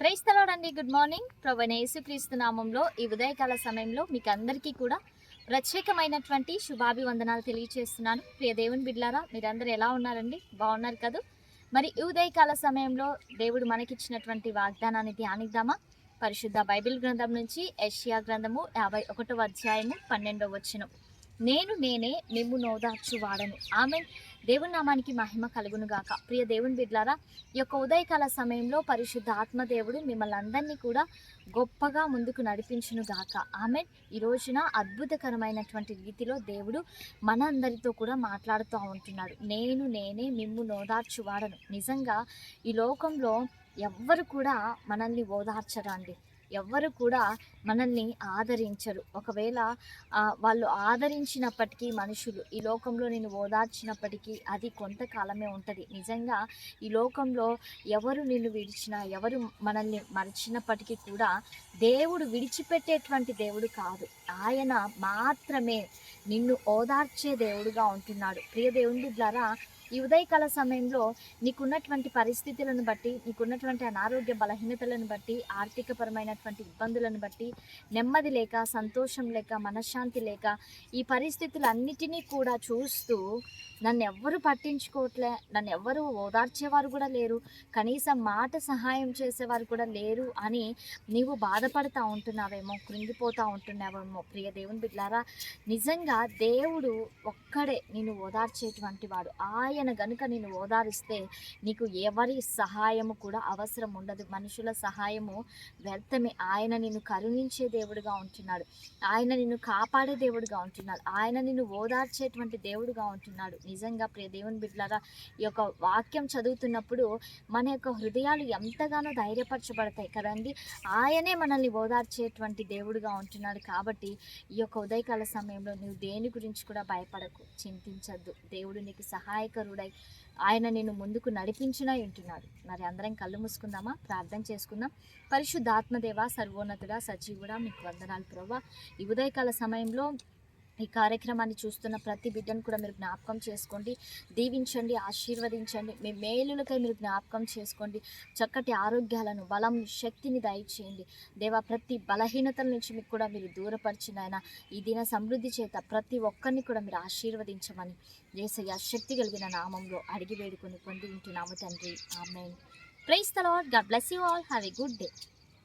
క్రైస్తలోడండి good morning. ప్రవణ యేసుక్రీస్తు నామంలో ఈ ఉదయకాల సమయంలో మీకు అందరికీ కూడా ప్రత్యేకమైనటువంటి శుభాభివందనాలు తెలియజేస్తున్నాను ప్రియ దేవుని బిడ్లారా మీరందరూ ఎలా ఉన్నారండి? బాగున్నారు కదా? మరి ఈ ఉదయకాల సమయంలో దేవుడు మనకిచ్చినటువంటి వాగ్దానాన్ని ధ్యానిద్దామా? పరిశుద్ధ బైబిల్ గ్రంథం నుంచి ఏషియా గ్రంథము యాభై ఒకటవ అధ్యాయము పన్నెండవ వచ్చును నేను నేనే నిమ్ము నోదార్చు వాడను ఆమె దేవుని నామానికి మహిమ కలుగును గాక. ప్రియ దేవుని బిడ్లారా ఈ యొక్క ఉదయకాల సమయంలో పరిశుద్ధ ఆత్మదేవుడు మిమ్మల్ని అందరినీ కూడా గొప్పగా ముందుకు నడిపించును గాక. ఆమె ఈ రోజున అద్భుతకరమైనటువంటి రీతిలో దేవుడు మన అందరితో కూడా మాట్లాడుతూ ఉంటున్నాడు. నేను నేనే మిమ్ము నోదార్చువాడను. నిజంగా ఈ లోకంలో ఎవ్వరు కూడా మనల్ని ఓదార్చరండి. ఎవ్వరు కూడా మనల్ని ఆదరించరు. ఒకవేళ వాళ్ళు ఆదరించినప్పటికీ మనుషులు ఈ లోకంలో నేను ఓదార్చినప్పటికీ అది కొంతకాలమే ఉంటుంది. నిజంగా ఈ లోకంలో ఎవరు నిన్ను విడిచినా ఎవరు మనల్ని మరిచినప్పటికీ కూడా దేవుడు విడిచిపెట్టేటువంటి దేవుడు కాదు. ఆయన మాత్రమే నిన్ను ఓదార్చే దేవుడుగా ఉంటున్నాడు. ప్రియ దేవుని ద్వారా ఈ ఉదయకాల సమయంలో నీకున్నటువంటి పరిస్థితులను బట్టి నీకున్నటువంటి అనారోగ్య బలహీనతలను బట్టి ఆర్థికపరమైనటువంటి ఇబ్బందులను బట్టి నెమ్మది లేక సంతోషం లేక మనశ్శాంతి లేక ఈ పరిస్థితులన్నిటినీ కూడా చూస్తూ నన్ను ఎవ్వరు పట్టించుకోవట్లే నన్ను ఎవ్వరు ఓదార్చేవారు కూడా లేరు కనీసం మాట సహాయం చేసేవారు కూడా లేరు అని నీవు బాధపడతా ఉంటున్నావేమో కృంగిపోతూ ఉంటున్నావేమో ప్రియ దేవుని బిడ్డారా నిజంగా దేవుడు ఒక్కడే నేను ఓదార్చేటువంటి వాడు. ఆయన గనుక నేను ఓదారిస్తే నీకు ఎవరి సహాయము కూడా అవసరం ఉండదు. మనుషుల సహాయము వ్యర్థమే. ఆయన నిన్ను కరుణించే దేవుడుగా ఉంటున్నాడు. ఆయన నిన్ను కాపాడే దేవుడుగా ఉంటున్నాడు. ఆయన నిన్ను ఓదార్చేటువంటి దేవుడుగా ఉంటున్నాడు. నిజంగా ప్రియ దేవుని బిడ్డలారా ఈ యొక్క వాక్యం చదువుతున్నప్పుడు మన యొక్క హృదయాలు ఎంతగానో ధైర్యపరచబడతాయి కదండి. ఆయనే మనల్ని ఓదార్చేటువంటి దేవుడుగా ఉంటున్నాడు కాబట్టి ఈ యొక్క ఉదయకాల సమయంలో నువ్వు దేని గురించి కూడా భయపడకు. చింతించద్దు. దేవుడు నీకు సహాయకరు సహాయకరుడై ఆయన నేను ముందుకు నడిపించిన ఉంటున్నాడు. మరి అందరం కళ్ళు మూసుకుందామా? ప్రార్థన చేసుకుందాం. పరిశుద్ధాత్మదేవ సర్వోన్నతుడా సజీవుడా మీకు వందనాలు ప్రభా ఈ ఉదయకాల సమయంలో ఈ కార్యక్రమాన్ని చూస్తున్న ప్రతి బిడ్డను కూడా మీరు జ్ఞాపకం చేసుకోండి. దీవించండి ఆశీర్వదించండి. మీ మేలులకై మీరు జ్ఞాపకం చేసుకోండి. చక్కటి ఆరోగ్యాలను బలం శక్తిని దయచేయండి. దేవా ప్రతి బలహీనతల నుంచి మీకు కూడా మీరు దూరపరిచిన ఆయన ఈ దిన సమృద్ధి చేత ప్రతి ఒక్కరిని కూడా మీరు ఆశీర్వదించమని దేశయ్య శక్తి కలిగిన నామంలో అడిగి వేడుకొని పొంది ఉంటున్నాము తండ్రి ఆమె praise the Lord God bless you all have a good day